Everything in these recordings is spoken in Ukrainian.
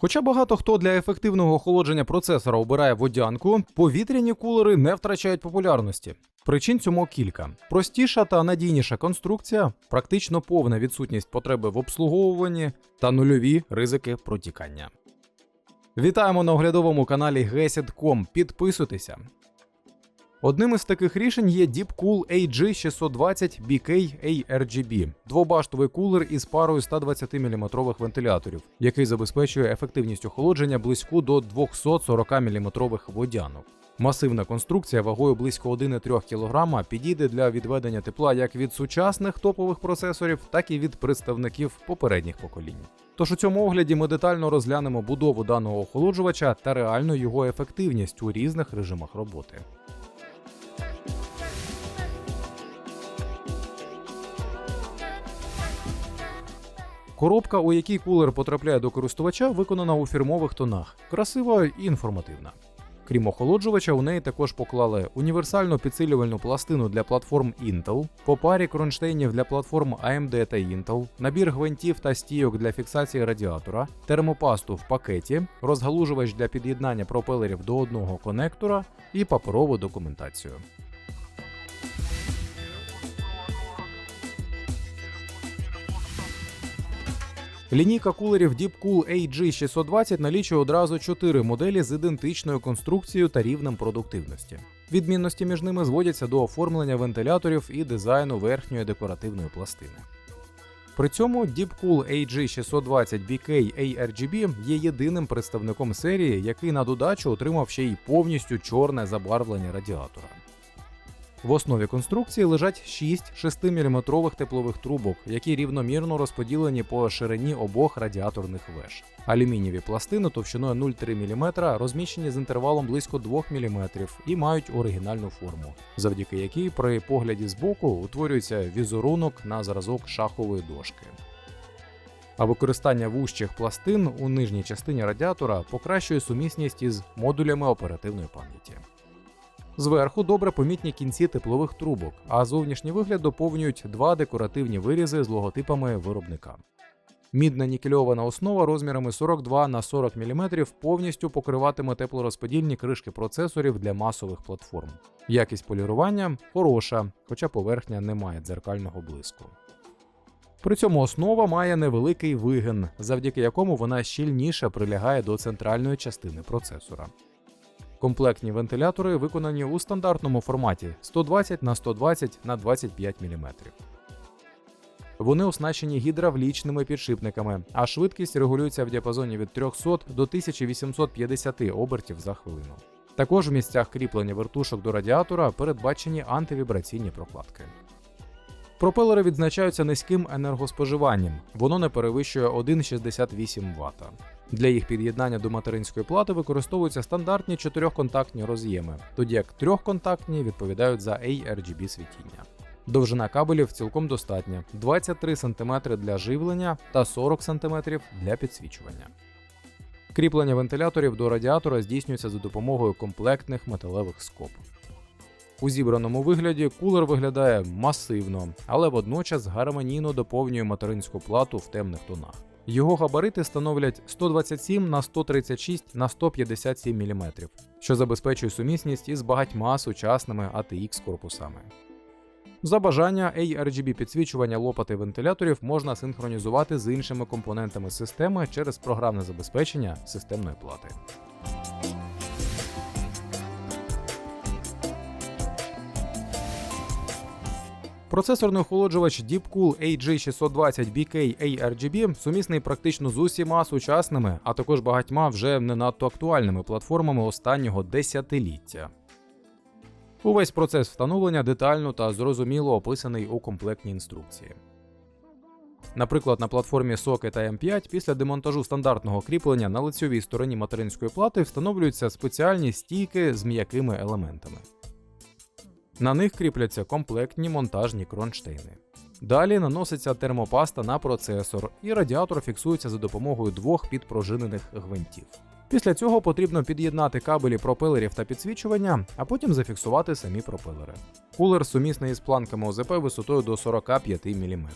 Хоча багато хто для ефективного охолодження процесора обирає водянку, повітряні кулери не втрачають популярності. Причин цьому кілька: простіша та надійніша конструкція, практично повна відсутність потреби в обслуговуванні та нульові ризики протікання. Вітаємо на оглядовому каналі Гесідком. Підписуйтеся. Одним із таких рішень є Deepcool AG620 BK ARGB – двобаштовий кулер із парою 120 мм вентиляторів, який забезпечує ефективність охолодження близьку до 240 мм водянок. Масивна конструкція вагою близько 1,3 кг підійде для відведення тепла як від сучасних топових процесорів, так і від представників попередніх поколінь. Тож у цьому огляді ми детально розглянемо будову даного охолоджувача та реальну його ефективність у різних режимах роботи. Коробка, у якій кулер потрапляє до користувача, виконана у фірмових тонах, красива і інформативна. Крім охолоджувача, у неї також поклали універсальну підсилювальну пластину для платформ Intel, по парі кронштейнів для платформ AMD та Intel, набір гвинтів та стійок для фіксації радіатора, термопасту в пакеті, розгалужувач для під'єднання пропелерів до одного конектора і паперову документацію. Лінійка кулерів Deepcool AG620 налічує одразу 4 моделі з ідентичною конструкцією та рівнем продуктивності. Відмінності між ними зводяться до оформлення вентиляторів і дизайну верхньої декоративної пластини. При цьому Deepcool AG620 BK ARGB є єдиним представником серії, який на додачу отримав ще й повністю чорне забарвлення радіатора. В основі конструкції лежать 6 6-мм теплових трубок, які рівномірно розподілені по ширині обох радіаторних веж. Алюмінієві пластини товщиною 0,3 мм розміщені з інтервалом близько 2 мм і мають оригінальну форму, завдяки якій при погляді збоку утворюється візерунок на зразок шахової дошки. А використання вужчих пластин у нижній частині радіатора покращує сумісність із модулями оперативної пам'яті. Зверху добре помітні кінці теплових трубок, а зовнішній вигляд доповнюють два декоративні вирізи з логотипами виробника. Мідна нікельована основа розмірами 42 на 40 мм повністю покриватиме теплорозподільні кришки процесорів для масових платформ. Якість полірування хороша, хоча поверхня не має дзеркального блиску. При цьому основа має невеликий вигин, завдяки якому вона щільніше прилягає до центральної частини процесора. Комплектні вентилятори виконані у стандартному форматі 120 на 120 на 25 мм. Вони оснащені гідравлічними підшипниками, а швидкість регулюється в діапазоні від 300 до 1850 обертів за хвилину. Також в місцях кріплення вертушок до радіатора передбачені антивібраційні прокладки. Пропелери відзначаються низьким енергоспоживанням, воно не перевищує 1,68 Вт. Для їх під'єднання до материнської плати використовуються стандартні чотирьохконтактні роз'єми, тоді як трьохконтактні відповідають за ARGB світіння. Довжина кабелів цілком достатня 23 см для живлення та 40 см для підсвічування. Кріплення вентиляторів до радіатора здійснюється за допомогою комплектних металевих скоб. У зібраному вигляді кулер виглядає масивно, але водночас гармонійно доповнює материнську плату в темних тонах. Його габарити становлять 127 на 136 на 157 мм, що забезпечує сумісність із багатьма сучасними ATX корпусами. За бажання ARGB підсвічування лопати вентиляторів можна синхронізувати з іншими компонентами системи через програмне забезпечення системної плати. Процесорний охолоджувач Deepcool AG620 BK ARGB сумісний практично з усіма сучасними, а також багатьма вже не надто актуальними платформами останнього десятиліття. Увесь процес встановлення детально та зрозуміло описаний у комплектній інструкції. Наприклад, на платформі Socket AM5 після демонтажу стандартного кріплення на лицьовій стороні материнської плати встановлюються спеціальні стійки з м'якими елементами. На них кріпляться комплектні монтажні кронштейни. Далі наноситься термопаста на процесор, і радіатор фіксується за допомогою двох підпружинених гвинтів. Після цього потрібно під'єднати кабелі пропелерів та підсвічування, а потім зафіксувати самі пропелери. Кулер сумісний із планками ОЗП висотою до 45 мм.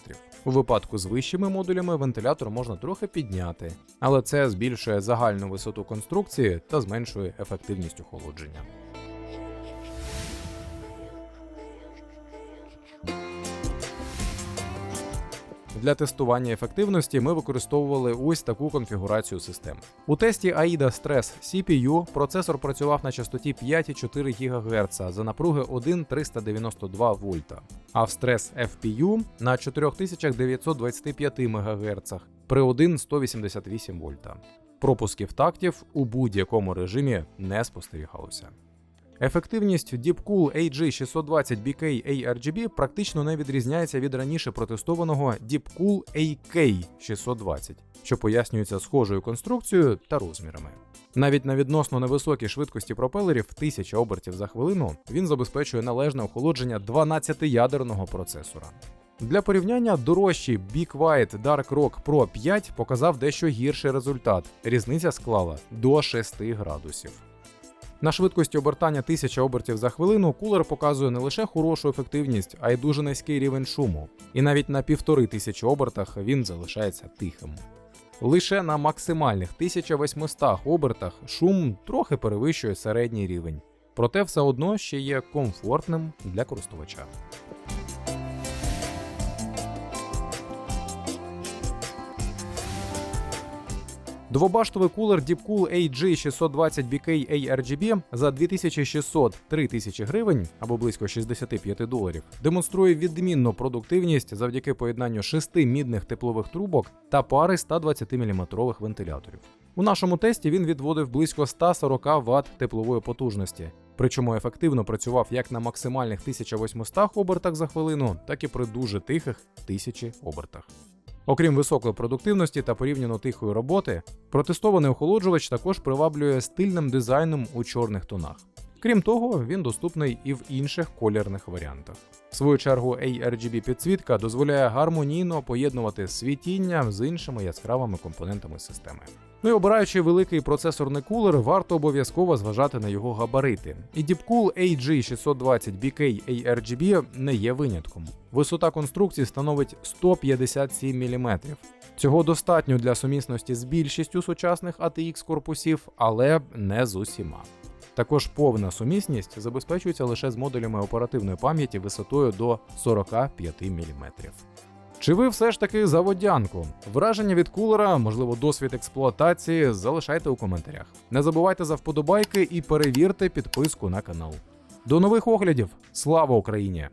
У випадку з вищими модулями вентилятор можна трохи підняти, але це збільшує загальну висоту конструкції та зменшує ефективність охолодження. Для тестування ефективності ми використовували ось таку конфігурацію систем. У тесті AIDA Stress CPU процесор працював на частоті 5,4 ГГц за напруги 1,392 вольта, а в Stress FPU на 4925 МГц при 1,188 вольта. Пропусків тактів у будь-якому режимі не спостерігалося. Ефективність Deepcool AG620 BK ARGB практично не відрізняється від раніше протестованого Deepcool AK620, що пояснюється схожою конструкцією та розмірами. Навіть на відносно невисокій швидкості пропелерів 1000 обертів за хвилину він забезпечує належне охолодження 12-ядерного процесора. Для порівняння дорожчий Big White Dark Rock Pro 5 показав дещо гірший результат. Різниця склала до 6 градусів. На швидкості обертання 1000 обертів за хвилину кулер показує не лише хорошу ефективність, а й дуже низький рівень шуму. І навіть на півтори тисячі обертах він залишається тихим. Лише на максимальних 1800 обертах шум трохи перевищує середній рівень, проте все одно ще є комфортним для користувача. Двобаштовий кулер Deepcool AG620 BK ARGB за 2600-3000 гривень або близько 65 доларів демонструє відмінну продуктивність завдяки поєднанню шести мідних теплових трубок та пари 120 мм вентиляторів. У нашому тесті він відводив близько 140 Вт теплової потужності, причому ефективно працював як на максимальних 1800 обертах за хвилину, так і при дуже тихих 1000 обертах. Окрім високої продуктивності та порівняно тихої роботи, протестований охолоджувач також приваблює стильним дизайном у чорних тонах. Крім того, він доступний і в інших колірних варіантах. В свою чергу ARGB підсвітка дозволяє гармонійно поєднувати світіння з іншими яскравими компонентами системи. Ну і обираючи великий процесорний кулер, варто обов'язково зважати на його габарити. І Deepcool AG620 BK ARGB не є винятком. Висота конструкції становить 157 мм. Цього достатньо для сумісності з більшістю сучасних ATX корпусів, але не з усіма. Також повна сумісність забезпечується лише з модулями оперативної пам'яті висотою до 45 мм. Чи ви все ж таки за водянку? Враження від кулера, можливо, досвід експлуатації, залишайте у коментарях. Не забувайте за вподобайки і перевірте підписку на канал. До нових оглядів! Слава Україні!